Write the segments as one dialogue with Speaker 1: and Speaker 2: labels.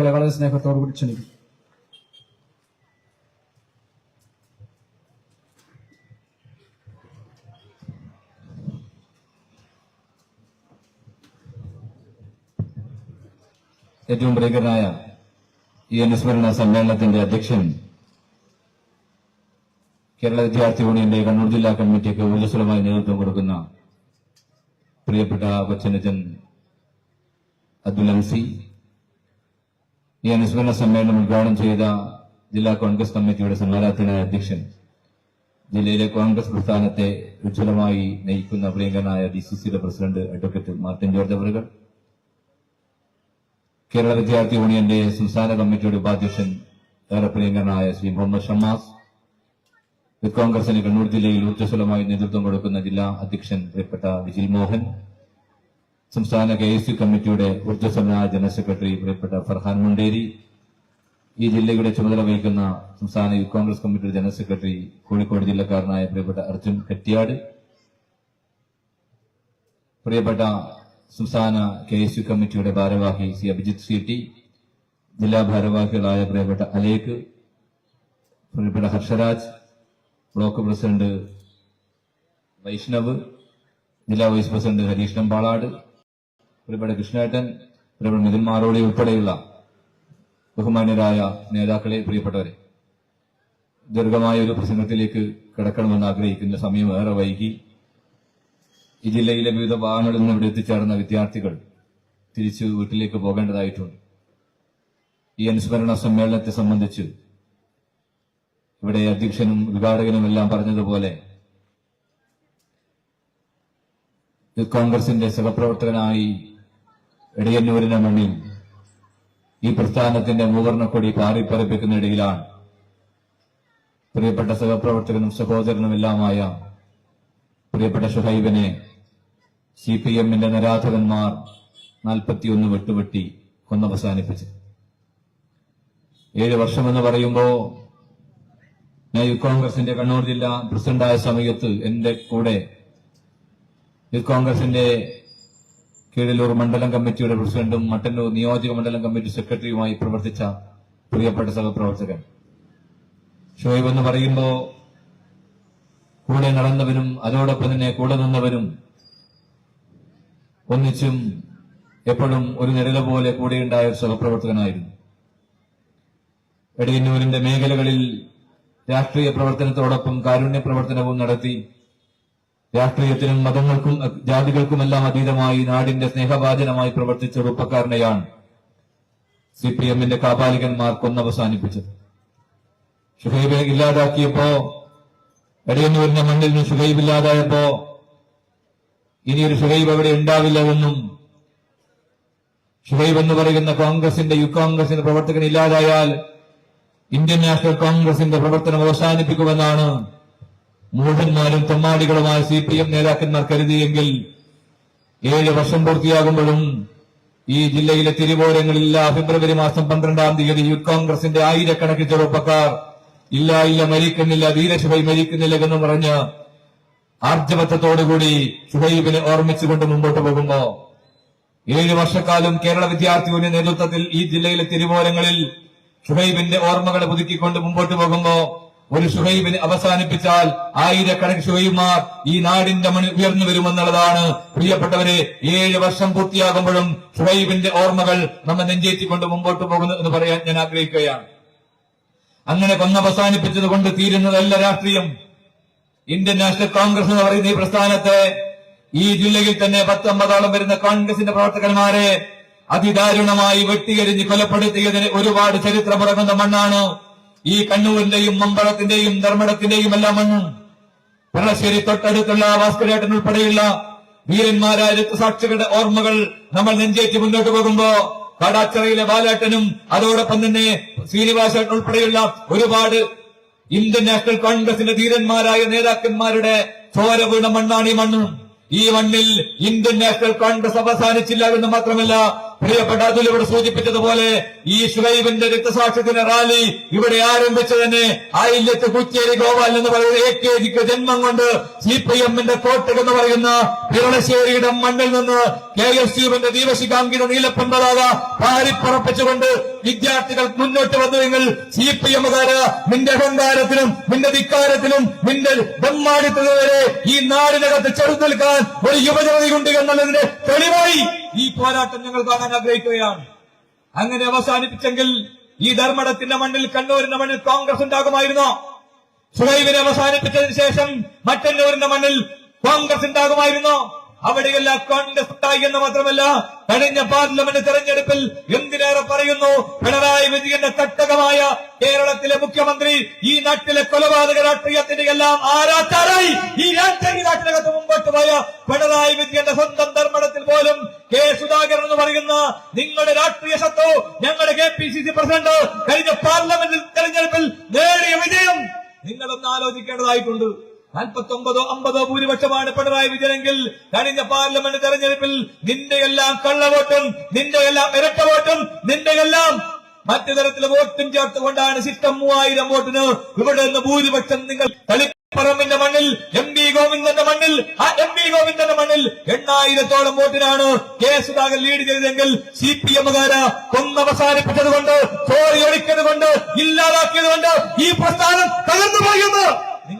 Speaker 1: വളരെ സ്നേഹത്തോടു കൂടി ക്ഷണിക്കും
Speaker 2: ഏറ്റവും പ്രിയകരനായ ഈ അനുസ്മരണ സമ്മേളനത്തിന്റെ അധ്യക്ഷൻ കേരള വിദ്യാർത്ഥി യൂണിയന്റെ കണ്ണൂർ ജില്ലാ കമ്മിറ്റിക്ക് ഊർജസ്വലമായി നേതൃത്വം കൊടുക്കുന്ന പ്രിയപ്പെട്ട കൊച്ചനജൻ അബ്ദുൽ അൻസി ഈ അനുസ്മരണ സമ്മേളനം ഉദ്ഘാടനം ചെയ്ത ജില്ലാ കോൺഗ്രസ് കമ്മിറ്റിയുടെ സമാരാധനായ അധ്യക്ഷൻ ജില്ലയിലെ കോൺഗ്രസ് പ്രസ്ഥാനത്തെ ഉജ്ജ്വലമായി നയിക്കുന്ന പ്രിയങ്കനായ ഡി സി സിയുടെ പ്രസിഡന്റ് അഡ്വക്കേറ്റ് മാർട്ടിൻ ജോർജ് അവറുകൾ കേരള വിദ്യാർത്ഥി യൂണിയന്റെ സംസ്ഥാന കമ്മിറ്റിയുടെ ഉപാധ്യക്ഷൻ ഏറെ പ്രിയങ്കരനായ ശ്രീ മുഹമ്മദ് ഷമാസ് വിത്ത് കോൺഗ്രസിന് കണ്ണൂർ ജില്ലയിൽ ഊർജസ്വലമായി നേതൃത്വം കൊടുക്കുന്ന ജില്ലാ അധ്യക്ഷൻ പ്രിയപ്പെട്ട വിജിൽ മോഹൻ സംസ്ഥാന കെ എസ് യു കമ്മിറ്റിയുടെ ഊർജസ്വലനായ ജനറൽ സെക്രട്ടറി പ്രിയപ്പെട്ട ഫർഹാൻ മുണ്ടേരി ഈ ജില്ലയുടെ ചുമതല വഹിക്കുന്ന സംസ്ഥാന യൂത്ത് കോൺഗ്രസ് കമ്മിറ്റിയുടെ ജനറൽ സെക്രട്ടറി കോഴിക്കോട് ജില്ലക്കാരനായ പ്രിയപ്പെട്ട അർജുൻ കെട്ടിയാട് പ്രിയപ്പെട്ട സംസ്ഥാന കെ എസ് യു കമ്മിറ്റിയുടെ ഭാരവാഹി സി അഭിജിത് സി ടി ജില്ലാ ഭാരവാഹികളായ പ്രിയപ്പെട്ട അലേക്ക് പ്രിയപ്പെട്ട ഹർഷരാജ് ബ്ലോക്ക് പ്രസിഡന്റ് വൈഷ്ണവ് ജില്ലാ വൈസ് പ്രസിഡന്റ് ഹരീഷ് നമ്പാളാട് പ്രിയപ്പെട്ട കൃഷ്ണേട്ടൻ പ്രിയപ്പെട്ട മിഥുൻ മാറോളി ഉൾപ്പെടെയുള്ള ബഹുമാന്യരായ നേതാക്കളെ പ്രിയപ്പെട്ടവരെ ദീർഘമായ ഒരു പ്രസംഗത്തിലേക്ക് കിടക്കണമെന്ന് ആഗ്രഹിക്കുന്ന സമയം ഏറെ വൈകി. ഈ ജില്ലയിലെ വിവിധ ഭാഗങ്ങളിൽ നിന്ന് ഇവിടെ എത്തിച്ചേർന്ന വിദ്യാർത്ഥികൾ തിരിച്ചു വീട്ടിലേക്ക് പോകേണ്ടതായിട്ടുണ്ട്. ഈ അനുസ്മരണ സമ്മേളനത്തെ സംബന്ധിച്ച് ഇവിടെ അധ്യക്ഷനും ഉദ്ഘാടകനും എല്ലാം പറഞ്ഞതുപോലെ കോൺഗ്രസിന്റെ സഹപ്രവർത്തകനായി ഇടയന്നൂരിന്റെ മണ്ണിൽ ഈ പ്രസ്ഥാനത്തിന്റെ മൂവർണക്കൊടി പാറിപ്പറപ്പിക്കുന്ന ഇടയിലാണ്. പ്രിയപ്പെട്ട സഹപ്രവർത്തകനും സഹോദരനുമെല്ലാമായ പ്രിയപ്പെട്ട ഷുഹൈബിനെ സി പി എമ്മിന്റെ നിരാധകന്മാർ നാൽപ്പത്തിയൊന്ന് വെട്ടുവെട്ടി കൊന്നവസാനിപ്പിച്ചു ഏഴ് വർഷമെന്ന് പറയുമ്പോ ഞാൻ യൂത്ത് കോൺഗ്രസിന്റെ കണ്ണൂർ ജില്ലാ പ്രസിഡന്റായ സമയത്ത് എന്റെ കൂടെ യൂത്ത് കോൺഗ്രസിന്റെ കീഴിലൂർ മണ്ഡലം കമ്മിറ്റിയുടെ പ്രസിഡന്റും മട്ടന്നൂർ നിയോജക മണ്ഡലം കമ്മിറ്റി സെക്രട്ടറിയുമായി പ്രവർത്തിച്ച പ്രിയപ്പെട്ട സഹപ്രവർത്തകൻ. ഷോയിബ് എന്ന് പറയുമ്പോ കൂടെ നടന്നവരും അതോടൊപ്പം തന്നെ കൂടെ നിന്നവരും ഒന്നിച്ചും എപ്പോഴും ഒരു നിഴല പോലെ കൂടെയുണ്ടായ ഒരു സഹപ്രവർത്തകനായിരുന്നു. എടയന്നൂരിന്റെ മേഖലകളിൽ രാഷ്ട്രീയ പ്രവർത്തനത്തോടൊപ്പം കാരുണ്യ പ്രവർത്തനവും നടത്തി രാഷ്ട്രീയത്തിനും മതങ്ങൾക്കും ജാതികൾക്കുമെല്ലാം അതീതമായി നാടിന്റെ സ്നേഹവാചനമായി പ്രവർത്തിച്ച ചെറുപ്പക്കാരനെയാണ് സി പി എമ്മിന്റെ കാപാലികന്മാർ കൊന്നവസാനിപ്പിച്ചത്. ഷുഹൈബെ ഇല്ലാതാക്കിയപ്പോ എടയന്നൂരിന്റെ മണ്ണിൽ നിന്ന് ഷുഹൈബ് ഇല്ലാതായപ്പോ ഇനിയൊരു ഷുഹൈബ് അവിടെ ഉണ്ടാവില്ലെന്നും ഷുഹൈബ് എന്ന് പറയുന്ന കോൺഗ്രസിന്റെ യു കോൺഗ്രസിന്റെ പ്രവർത്തകൻ ഇല്ലാതായാൽ ഇന്ത്യൻ നാഷണൽ കോൺഗ്രസിന്റെ പ്രവർത്തനം അവസാനിപ്പിക്കുമെന്നാണ് മൂഢന്മാരും തൊമ്മാടികളുമായ സി പി എം നേതാക്കന്മാർ കരുതിയെങ്കിൽ ഏഴ് വർഷം പൂർത്തിയാകുമ്പോഴും ഈ ജില്ലയിലെ തിരുവോരങ്ങളില്ല ഫെബ്രുവരി മാസം പന്ത്രണ്ടാം തീയതി യൂത്ത് കോൺഗ്രസിന്റെ ആയിരക്കണക്കിന് ചെറുപ്പക്കാർ ഇല്ല ഇല്ല മരിക്കുന്നില്ല വീരശുഭൈ മരിക്കുന്നില്ല എന്ന് പറഞ്ഞ് ആർജവത്വത്തോടുകൂടി ഷുഹൈബിനെ ഓർമ്മിച്ചുകൊണ്ട് മുമ്പോട്ട് പോകുമ്പോ ഏഴ് വർഷക്കാലം കേരള വിദ്യാർത്ഥി യൂണിയൻ നേതൃത്വത്തിൽ ഈ ജില്ലയിലെ തിരുവോരങ്ങളിൽ ഷുഹൈബിന്റെ ഓർമ്മകളെ പുതുക്കിക്കൊണ്ട് മുമ്പോട്ട് പോകുമ്പോ ഒരു ഷുഹൈബിനെ അവസാനിപ്പിച്ചാൽ ആയിരക്കണക്കിന് ഷുഹൈബുമാർ ഈ നാടിന്റെ മണി ഉയർന്നു വരുമെന്നുള്ളതാണ്. പ്രിയപ്പെട്ടവരെ ഏഴ് വർഷം പൂർത്തിയാകുമ്പോഴും ഷുഹൈബിന്റെ ഓർമ്മകൾ നമ്മൾ നെഞ്ചേറ്റിക്കൊണ്ട് മുമ്പോട്ട് പോകുന്നു എന്ന് പറയാൻ ഞാൻ ആഗ്രഹിക്കുകയാണ്. അങ്ങനെ കൊന്നവസാനിപ്പിച്ചത് കൊണ്ട് തീരുന്നതല്ല രാഷ്ട്രീയം. ഇന്ത്യൻ നാഷണൽ കോൺഗ്രസ് എന്ന് പറയുന്ന ഈ പ്രസ്ഥാനത്തെ ഈ ജില്ലയിൽ തന്നെ പത്തൊമ്പതോളം വരുന്ന കോൺഗ്രസിന്റെ പ്രവർത്തകന്മാരെ അതിദാരുണമായി വെട്ടിയെരിഞ്ഞ് കൊലപ്പെടുത്തിയതിന് ഒരുപാട് ചരിത്രമുറങ്ങുന്ന മണ്ണാണ് ഈ കണ്ണൂരിന്റെയും മമ്പളത്തിന്റെയും ധർമ്മടത്തിന്റെയും എല്ലാം മണ്ണ് പിള്ളശ്ശേരി തൊട്ടടുത്തുള്ള ഭാസ്കരേട്ടൻ ഉൾപ്പെടെയുള്ള വീരന്മാരായ രക്തസാക്ഷികളുടെ ഓർമ്മകൾ നമ്മൾ നെഞ്ചേറ്റി മുന്നോട്ട് പോകുമ്പോ കാടാച്ചിറയിലെ ബാലേട്ടനും അതോടൊപ്പം തന്നെ ശ്രീനിവാസൻ ഉൾപ്പെടെയുള്ള ഒരുപാട് ഇന്ത്യൻ നാഷണൽ കോൺഗ്രസിന്റെ ധീരന്മാരായ നേതാക്കന്മാരുടെ ചോരപൂർണ മണ്ണാണ് ഈ മണ്ണ്. ഈ മണ്ണിൽ ഇന്ത്യൻ നാഷണൽ കോൺഗ്രസ് അവസാനിച്ചില്ല എന്ന് മാത്രമല്ല പ്രിയപ്പെട്ട അതുൽ ഇവിടെ സൂചിപ്പിച്ചതുപോലെ ഈ ഷുഹൈബിന്റെ രക്തസാക്ഷ്യത്തിന്റെ റാലി ഇവിടെ ആരംഭിച്ചു തന്നെ ആയില്യത്ത് കുച്ചേരി ഗോപാൽ എന്ന് പറയുന്ന എ കെ ജിക്ക് ജന്മം കൊണ്ട് സി പി എമ്മിന്റെ കോട്ടക് എന്ന് പറയുന്ന പിറളശ്ശേരിയുടെ മണ്ണിൽ നിന്ന് കെ എസ് യുവിന്റെ ദീപശികാങ്കിത നീലപ്പമ്പതാക പാരിപ്പറപ്പിച്ചുകൊണ്ട് വിദ്യാർത്ഥികൾ മുന്നോട്ട് വന്നുവെങ്കിൽ സി പി എമ്മുകാര് നിന്റെ അഹങ്കാരത്തിനും നിന്റെ ധിക്കാരത്തിനും നിന്റെ ബ്രഹ്മാടിത്തതുവരെ ഈ നാടിനകത്ത് ചെറുത്തു നിൽക്കാൻ ഒരു യുവജനതയുണ്ട് എന്നുള്ളതിന്റെ തെളിവായി ഈ പോരാട്ടം ഞങ്ങൾ കാണാൻ ആഗ്രഹിക്കുകയാണ്. അങ്ങനെ അവസാനിപ്പിച്ചെങ്കിൽ ഈ ധർമ്മടത്തിന്റെ മണ്ണിൽ കണ്ണൂരിന്റെ മണ്ണിൽ കോൺഗ്രസ് ഉണ്ടാകുമായിരുന്നോ? സുഹൈബിനെ അവസാനിപ്പിച്ചതിന് ശേഷം മറ്റന്നൂരിന്റെ മണ്ണിൽ കോൺഗ്രസ് ഉണ്ടാകുമായിരുന്നോ? അവിടെയെല്ലാം കോൺഗ്രസ് ഉണ്ടായി എന്ന് മാത്രമല്ല കഴിഞ്ഞ പാർലമെന്റ് തെരഞ്ഞെടുപ്പിൽ എന്തിനേറെ പറയുന്നു? പിണറായി വിജയന്റെ തട്ടകമായ കേരളത്തിലെ മുഖ്യമന്ത്രി ഈ നാട്ടിലെ കൊലപാതക രാഷ്ട്രീയത്തിന്റെ എല്ലാം ആരാച്ചാരായി. ഈ രാഷ്ട്രീയ നാട്ടിനകത്ത് മുമ്പോട്ട് പോയ പിണറായി വിജയന്റെ സ്വന്തം ധർമ്മടത്തിൽ പോലും കെ സുധാകരൻ എന്ന് പറയുന്ന നിങ്ങളുടെ രാഷ്ട്രീയ ശത്രു ഞങ്ങളുടെ K P C C president കഴിഞ്ഞ പാർലമെന്റ് തെരഞ്ഞെടുപ്പിൽ നേടിയ വിജയം നിങ്ങളൊന്ന് ആലോചിക്കേണ്ടതായിട്ടുണ്ട്. നാൽപ്പത്തി ഒമ്പതോ അമ്പതോ ഭൂരിപക്ഷമാണ് പിണറായി വിജയനെങ്കിൽ കഴിഞ്ഞ പാർലമെന്റ് തെരഞ്ഞെടുപ്പിൽ നിന്റെ എല്ലാം കള്ളവോട്ടും നിന്റെ എല്ലാം ഇരട്ട വോട്ടും നിന്റെ എല്ലാം മറ്റു തരത്തിലെ വോട്ടും ചേർത്തുകൊണ്ടാണ് സിസ്റ്റം മൂവായിരം വോട്ടിന് ഇവിടെ നിന്ന് ഭൂരിപക്ഷം നിങ്ങൾ തളിപ്പറമ്പിന്റെ മണ്ണിൽ എം വി ഗോവിന്ദന്റെ മണ്ണിൽ ആ എം വി ഗോവിന്ദന്റെ മണ്ണിൽ എണ്ണായിരത്തോളം വോട്ടിനാണ് കെ സുധാകർ ലീഡ് ചെയ്തതെങ്കിൽ സി പി എമ്മുകാര് കൊന്നവസാനിപ്പിച്ചത് കൊണ്ട് ചോറി കൊണ്ട് ഇല്ലാതാക്കിയത് കൊണ്ട് ഈ പ്രസ്ഥാനം തകർന്നു പോയെന്ന്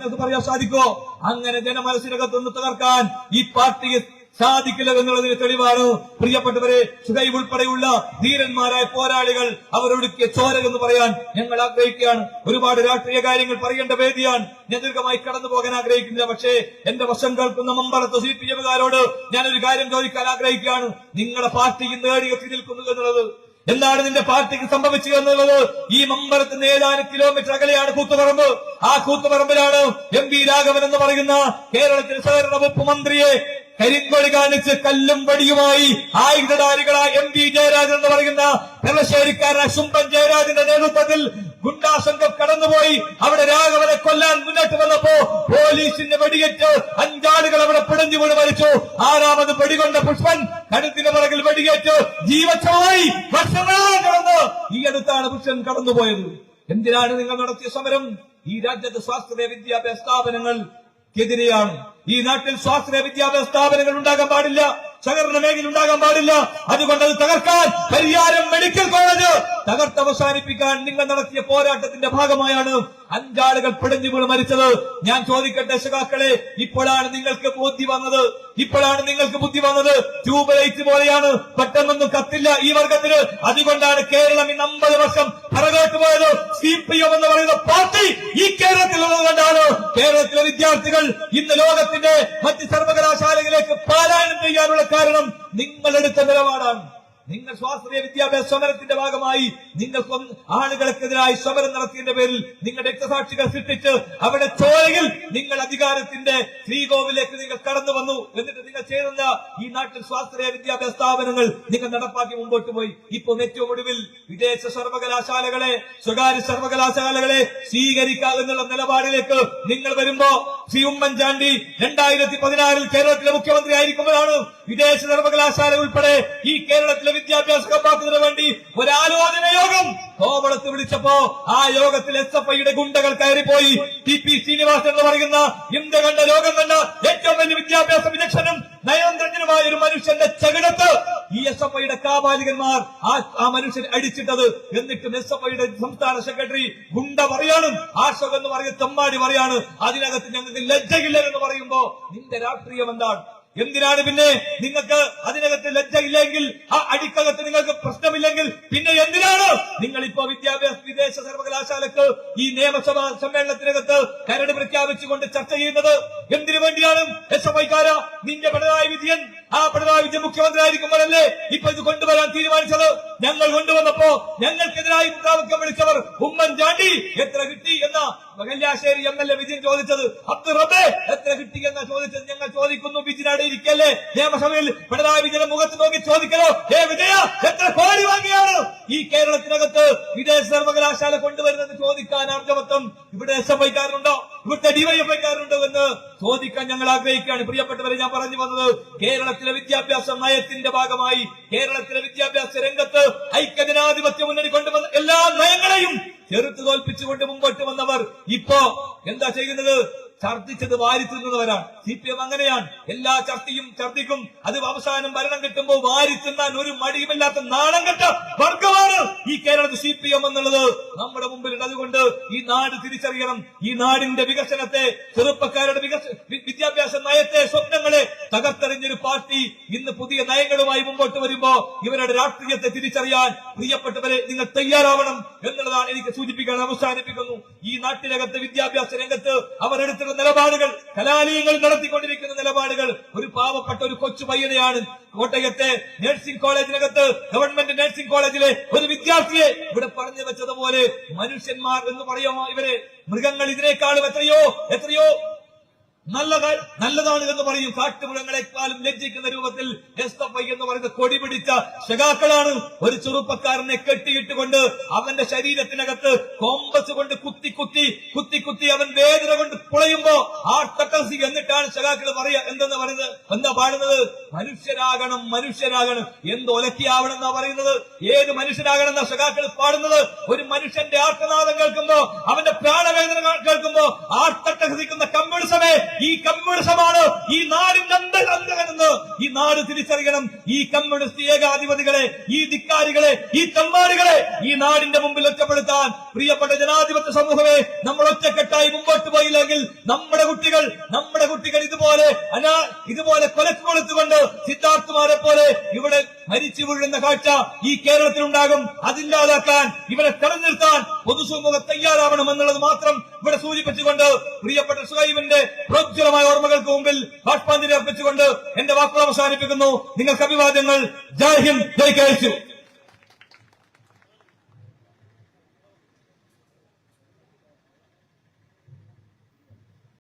Speaker 2: നിങ്ങൾക്ക് പറയാൻ സാധിക്കോ അങ്ങനെ ജനമനസ്സിനകത്തൊന്ന് തകർക്കാൻ ഈ പാർട്ടിക്ക് സാധിക്കില്ല എന്നുള്ളതിന് തെളിവാണ്. പ്രിയപ്പെട്ടവരെ സുഹൈബ് ഉൾപ്പെടെയുള്ള ധീരന്മാരായ പോരാളികൾ അവരൊടുക്കിയ ചോര എന്ന് പറയാൻ ഞങ്ങൾ ആഗ്രഹിക്കുകയാണ്. ഒരുപാട് രാഷ്ട്രീയ കാര്യങ്ങൾ പറയേണ്ട വേദിയാണ്. ഞാൻ ദീർഘമായി കടന്നു പോകാൻ ആഗ്രഹിക്കുന്നില്ല. പക്ഷേ എന്റെ വശം കേൾക്കുന്ന മമ്പറത്ത് സി പി എമ്മുകാരോട് ഞാനൊരു കാര്യം ചോദിക്കാൻ ആഗ്രഹിക്കുകയാണ്. നിങ്ങളുടെ പാർട്ടി ഇന്ന് ഏടിയെത്തി നിൽക്കുന്നു എന്നുള്ളത് എന്താണ് നിന്റെ പാർട്ടിക്ക് സംഭവിച്ചു എന്നുള്ളത്? ഈ മമ്പറത്ത് ഏതാനും കിലോമീറ്റർ അകലെയാണ് കൂത്തുപറമ്പ്. ആ കൂത്തുപറമ്പിലാണ് എം വി രാഘവൻ എന്ന് പറയുന്ന കേരളത്തിൽ സഹകരണ വകുപ്പ് മന്ത്രിയെ കരിങ്കൊടി കാണിച്ച് കല്ലും വടിയുമായി ആയുധധാരികളായ എം വി ജയരാജൻ എന്ന് പറയുന്ന വെള്ളശ്ശേരിക്കാരൻ അശുംബൻ ജയരാജന്റെ നേതൃത്വത്തിൽ ഗുണ്ടാസംഘം കടന്നുപോയി. അവിടെ രാഘവനെ കൊല്ലാൻ മുന്നോട്ട് വന്നപ്പോ പോലീസിന്റെ വെടിയേറ്റ് അവിടെ പിടഞ്ഞു മരിച്ചു ആറാമത് വെടികൊണ്ട പുഷ്പൻ കഴുത്തിന് പിറകിൽ വെടിയേറ്റ്. ജീവച്ചമായി വർഷങ്ങളായി കടന്ന്. ഈ അടുത്താണ് പുഷ്പൻ കടന്നുപോയത്. എന്തിനാണ് നിങ്ങൾ നടത്തിയ സമരം? ഈ രാജ്യത്ത് ശാസ്ത്രീയ വിദ്യാഭ്യാസ സ്ഥാപനങ്ങൾ ക്കെതിരെയാണ് ഈ നാട്ടിൽ സ്വാശ്രയ വിദ്യാഭ്യാസ സ്ഥാപനങ്ങൾ ഉണ്ടാകാൻ പാടില്ല. സഹകരണ മേഖല ഉണ്ടാകാൻ പാടില്ല. അതുകൊണ്ട് അത് തകർക്കാൻ പരിയാരം മെഡിക്കൽ കോളേജ് തകർത്ത് അവസാനിപ്പിക്കാൻ നിങ്ങൾ നടത്തിയ പോരാട്ടത്തിന്റെ ഭാഗമായാണ് അഞ്ചാളുകൾ പിടഞ്ഞു മരിച്ചത്. ഞാൻ ചോദിക്കട്ടെ ശുഖാക്കളെ ഇപ്പോഴാണ് നിങ്ങൾക്ക് ബുദ്ധി വന്നത്? ഇപ്പോഴാണ് നിങ്ങൾക്ക് ബുദ്ധി വന്നത്? ട്യൂബ് ലൈറ്റ് പോലെയാണ്. പെട്ടെന്നൊന്നും കത്തില്ല ഈ വർഗത്തിന്. അതുകൊണ്ടാണ് കേരളം ഇന്ന് അമ്പത് വർഷം പിറകോട്ട് പോയത്. സി പി എം എന്ന് പറയുന്ന പാർട്ടി ഈ കേരളത്തിൽ കൊണ്ടാണ്. കേരളത്തിലെ വിദ്യാർത്ഥികൾ ഇന്ന് ലോകത്തിന്റെ മറ്റ് സർവകലാശാലകളിലേക്ക് പാരായണം ചെയ്യാനുള്ള കാരണം നിങ്ങളെടുത്ത നിലപാടാണ്. നിങ്ങൾ സ്വാശ്രയ വിദ്യാഭ്യാസ സമരത്തിന്റെ ഭാഗമായി നിങ്ങൾ ആളുകൾക്കെതിരായി സമരം നടത്തിയതിന്റെ പേരിൽ നിങ്ങൾ രക്തസാക്ഷികൾ സൃഷ്ടിച്ച് അവിടെ ചോരയിൽ നിങ്ങൾ അധികാരത്തിന്റെ ശ്രീകോവിലേക്ക് നിങ്ങൾ കടന്നു വന്നു. എന്നിട്ട് നിങ്ങൾ ചെയ്തുന്ന ഈ നാട്ടിൽ സ്വാശ്രയ വിദ്യാഭ്യാസ സ്ഥാപനങ്ങൾ നിങ്ങൾ നടപ്പാക്കി മുമ്പോട്ട് പോയി. ഇപ്പോൾ ഏറ്റവും ഒടുവിൽ വിദേശ സർവകലാശാലകളെ സ്വകാര്യ സർവകലാശാലകളെ സ്വീകരിക്കുക എന്നുള്ള നിലപാടിലേക്ക് നിങ്ങൾ വരുമ്പോ ശ്രീ ഉമ്മൻചാണ്ടി രണ്ടായിരത്തി പതിനാറിൽ കേരളത്തിലെ മുഖ്യമന്ത്രി ആയിരിക്കുമ്പോഴാണ് വിദേശ സർവകലാശാല ഉൾപ്പെടെ ഈ കേരളത്തിലെ വിദ്യാഭ്യാസ ഉറപ്പാക്കുന്നതിന് വേണ്ടി ഒരു ആലോചന യോഗം. കോവളത്ത് വിളിച്ചപ്പോ ആ യോഗത്തിൽ എസ് എഫ് ഐയുടെ ഗുണ്ടകൾ കയറിപ്പോയി. ടി പി ശ്രീനിവാസൻ എന്ന് പറയുന്ന ഇന്ത്യ കണ്ട ലോകം കണ്ട ഏറ്റവും വലിയ വിദ്യാഭ്യാസ വിദഗ്ധനും നയതന്ത്രജ്ഞനുമായ ഒരു മനുഷ്യന്റെ ചകിടത്ത്. ഈ എസ് എഫ് ഐയുടെ കാപാലികന്മാർ ആ ആ മനുഷ്യൻ അടിച്ചിട്ടത്. എന്നിട്ടും എസ് എഫ് ഐയുടെ സംസ്ഥാന സെക്രട്ടറി ഗുണ്ട പറയാണ്. ആശോക് എന്ന് പറയുന്ന തെമ്മാടി പറയാണ്. അതിനകത്ത് ഞങ്ങൾക്ക് ലജ്ജയില്ല എന്ന് പറയുമ്പോ നിന്റെ രാഷ്ട്രീയം എന്താണ്? എന്തിനാണ് പിന്നെ നിങ്ങൾക്ക് അതിനകത്ത് ലജ്ജയില്ലെങ്കിൽ ആ അടിക്കകത്ത് നിങ്ങൾക്ക് പ്രശ്നമില്ലെങ്കിൽ പിന്നെ എന്തിനാണ്? നിങ്ങൾ ഇപ്പോ വിദ്യാഭ്യാസ വിദേശ സർവകലാശാലക്ക് ഈ നിയമസഭാ സമ്മേളനത്തിനകത്ത് കരട് പ്രഖ്യാപിച്ചുകൊണ്ട് ചർച്ച ചെയ്യുന്നത്? എന്തിനു വേണ്ടിയാണ് എസ് എഫ് ഐക്കാര നിന്റെ പിണറായി വിജയൻ ആ പിണറായി വിജയൻ മുഖ്യമന്ത്രി ആയിരിക്കുമ്പോഴല്ലേ ഇപ്പൊ ഇത് കൊണ്ടുവരാൻ തീരുമാനിച്ചത്? ഞങ്ങൾ കൊണ്ടുവന്നപ്പോ ഞങ്ങൾക്കെതിരായി മുദ്രാവാക്യം വിളിച്ചവർ ഉമ്മൻചാണ്ടി. എത്ര കിട്ടി എന്ന Kalliasseri M L A Vijayan ചോദിച്ചത്? അബ്ദുൾ റബ്ബെ എത്ര കിട്ടി എന്ന ചോദിച്ചത് ഞങ്ങൾ ചോദിക്കുന്നു. വിജയനാട് ഇരിക്കല്ലേ? നിയമസഭയിൽ പിണറായി വിജയന്റെ മുഖത്ത് നോക്കി ചോദിക്കലോ? ഹേ വിജയ എത്ര കോടി വാങ്ങിയാണ്? ഈ കേരളത്തിനകത്ത് വിദേശ സർവകലാശാല കൊണ്ടുവരുന്നത് ചോദിക്കാൻ അർജവത്വം ഇവിടെ എസ് എഫ് ഐക്കാരനുണ്ടോ ഇവിടുത്തെ ഡിവൈഎഫ്ഐക്കാരുണ്ടോ എന്ന് ചോദിക്കാൻ ഞങ്ങൾ ആഗ്രഹിക്കുകയാണ്. പ്രിയപ്പെട്ടവരെ ഞാൻ പറഞ്ഞു വന്നത് കേരളത്തിലെ വിദ്യാഭ്യാസ നയത്തിന്റെ ഭാഗമായി കേരളത്തിലെ വിദ്യാഭ്യാസ രംഗത്ത് ഐക്യജനാധിപത്യ മുന്നണി കൊണ്ടുവന്ന എല്ലാ നയങ്ങളെയും ചെറുത്തു തോൽപ്പിച്ചുകൊണ്ട് മുമ്പോട്ട് വന്നവർ ഇപ്പോ എന്താ ചെയ്യുന്നത്? ഛർദിച്ചത് വാരി തിന്നുന്നവരാണ്. സി പി എം അങ്ങനെയാണ്. എല്ലാ ചർച്ചയും ഛർദിക്കും അത് അവസാനം ഭരണം കിട്ടുമ്പോൾ വാരി തിന്നാൻ ഒരു മടിയുമില്ലാത്ത നാണം കെട്ട വർഗമാണ് ഈ കേരളത്തിൽ സി പി എം എന്നുള്ളത്. നമ്മുടെ മുമ്പിൽ അതുകൊണ്ട് ഈ നാട് തിരിച്ചറിയണം. ഈ നാടിന്റെ വികസനത്തെ ചെറുപ്പക്കാരുടെ വിദ്യാഭ്യാസ നയത്തെ സ്വപ്നങ്ങളെ തകർത്തെറിഞ്ഞൊരു പാർട്ടി ഇന്ന് പുതിയ നയങ്ങളുമായി മുമ്പോട്ട് വരുമ്പോ ഇവരുടെ രാഷ്ട്രീയത്തെ തിരിച്ചറിയാൻ പ്രിയപ്പെട്ടവരെ നിങ്ങൾ തയ്യാറാവണം എന്നുള്ളതാണ് എനിക്ക് സൂചിപ്പിക്കാൻ അവസാനിപ്പിക്കുന്നു. ഈ നാട്ടിനകത്ത് വിദ്യാഭ്യാസ രംഗത്ത് എടുത്തിട്ടുള്ള നിലപാടുകൾ കലാലയങ്ങൾ നടത്തിക്കൊണ്ടിരിക്കുന്ന നിലപാടുകൾ ഒരു പാവപ്പെട്ട ഒരു കൊച്ചു പയ്യനെയാണ് കോട്ടയത്തെ നഴ്സിംഗ് കോളേജിനകത്ത് ഗവൺമെന്റ് നഴ്സിംഗ് കോളേജിലെ ഒരു വിദ്യാർത്ഥിയെ ഇവിടെ പറഞ്ഞു വെച്ചതുപോലെ മനുഷ്യന്മാർ എന്ന് പറയുമോ ഇവരെ. മൃഗങ്ങൾ ഇതിനേക്കാളും എത്രയോ എത്രയോ നല്ല നല്ലതാണ് എന്ന് പറയും. കാട്ടുമൃഗങ്ങളെക്കാളും ലജ്ജിക്കുന്ന രൂപത്തിൽ എന്ന് പറയുന്ന കൊടി പിടിച്ച ശകാക്കളാണ് ഒരു ചെറുപ്പക്കാരനെ കെട്ടിയിട്ടുകൊണ്ട് അവന്റെ ശരീരത്തിനകത്ത് കോമ്പസ് കൊണ്ട് കുത്തി കുത്തി കുത്തി കുത്തി അവൻ വേദന കൊണ്ട് പുളയുമ്പോ ആ തക്കസി എന്നിട്ടാണ് ശകാക്കൾ പറയുക. എന്തെന്ന് പറയുന്നത്? എന്താ പാടുന്നത്? മനുഷ്യരാകണം മനുഷ്യരാകണം. എന്ത് ഒലക്കിയാവണം എന്നാ പറയുന്നത്? ഏത് മനുഷ്യരാകണം എന്നാ ശകാക്കൾ പാടുന്നത്? ഒരു മനുഷ്യന്റെ ആർത്തനാദം കേൾക്കുമ്പോ അവന്റെ പ്രാണവേദന കേൾക്കുമ്പോ ആർത്തട്ടഹസിക്കുന്ന കമ്മ്യൂണിസമേ ഈ കമ്മ്യൂണിസമാണ് ഈ നാടിന്റെ അന്തകനെന്ന് ഈ നാട് തിരിച്ചറിയണം. ഈ കമ്മ്യൂണിസ്റ്റ് ഏകാധിപതികളെ ഈ ധിക്കാരികളെ ഈ തമ്മാടികളെ ഈ നാടിന്റെ മുമ്പിൽ ഒറ്റപ്പെടുത്താൻ പ്രിയപ്പെട്ട ജനാധിപത്യ സമൂഹമേ നമ്മൾ ഒറ്റക്കെട്ടായി മുമ്പോട്ട് പോയില്ലെങ്കിൽ നമ്മുടെ കുട്ടികൾ നമ്മുടെ കുട്ടികൾ ഇതുപോലെ അനാ ഇതുപോലെ കൊലക്കൊളുത്തുകൊണ്ട് സിദ്ധാർത്ഥമാരെ പോലെ ഇവിടെ മരിച്ചു വീഴുന്ന കാഴ്ച ഈ കേരളത്തിലുണ്ടാകും. അതില്ലാതാക്കാൻ ഇവരെ തടഞ്ഞു നിർത്താൻ പൊതുസമൂഹം തയ്യാറാവണം എന്നുള്ളത് മാത്രം ഇവിടെ സൂചിപ്പിച്ചുകൊണ്ട് പ്രിയപ്പെട്ട സുഹൈബിന്റെ പ്രോജ്വലമായ ഓർമ്മകൾക്ക് മുമ്പിൽ ബാഷ്പാഞ്ജലി അർപ്പിച്ചുകൊണ്ട് എന്റെ വാക്കുകൾ അവസാനിപ്പിക്കുന്നു. നിങ്ങൾക്ക് അഭിവാദ്യങ്ങൾ ജയ് ഹിന്ദ്